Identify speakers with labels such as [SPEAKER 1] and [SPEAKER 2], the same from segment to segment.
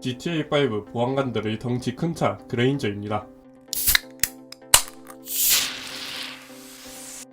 [SPEAKER 1] GTA5 보안관들의 덩치 큰 차 그레인저입니다.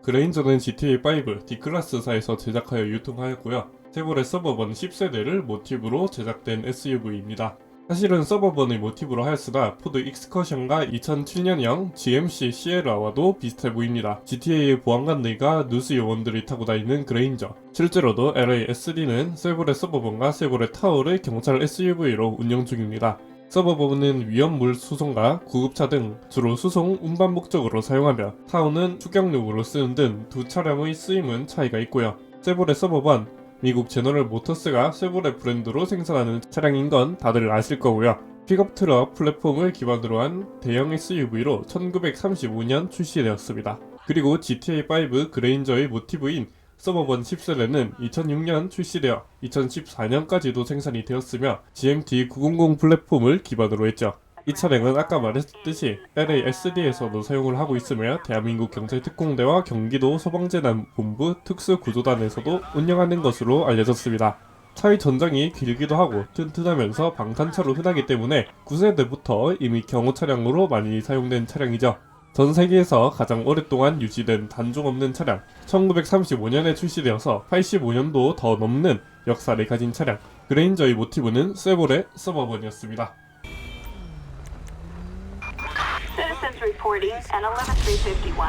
[SPEAKER 1] 그레인저는 GTA5 D클래스사에서 제작하여 유통하였고요. 세볼의 서버번 10세대를 모티브로 제작된 SUV입니다. 사실은 서버번의 모티브로 하였으나 포드 익스커션과 2007년형 GMC 시에라와도 비슷해 보입니다. GTA의 보안관들과 누스 요원들이 타고 다니는 그레인저. 실제로도 LASD는 세볼의 서버번과 세볼의 타워를 경찰 SUV로 운영 중입니다. 서버번은 위험물 수송과 구급차 등 주로 수송 운반 목적으로 사용하며 타워는 추격용으로 쓰는 등 두 차량의 쓰임은 차이가 있고요. 세볼의 서버번 미국 제너럴 모터스가 세볼의 브랜드로 생산하는 차량인 건 다들 아실 거고요. 픽업 트럭 플랫폼을 기반으로 한 대형 SUV로 1935년 출시되었습니다. 그리고 GTA5 그레인저의 모티브인 서버번 10세대는 2006년 출시되어 2014년까지도 생산이 되었으며 GMT 900 플랫폼을 기반으로 했죠. 이 차량은 아까 말했듯이 LASD에서도 사용을 하고 있으며 대한민국 경찰특공대와 경기도 소방재난본부 특수구조단에서도 운영하는 것으로 알려졌습니다. 차의 전장이 길기도 하고 튼튼하면서 방탄차로 흔하기 때문에 9세대부터 이미 경호 차량으로 많이 사용된 차량이죠. 전 세계에서 가장 오랫동안 유지된 단종 없는 차량, 1935년에 출시되어서 85년도 더 넘는 역사를 가진 차량, 그레인저의 모티브는 세볼의 서버번이었습니다.
[SPEAKER 2] Citizens reporting an 11351